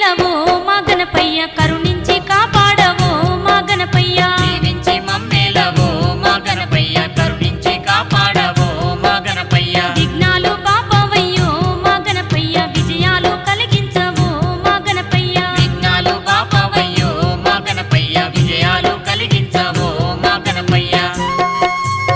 నవో మా గణపయ్య కరుణ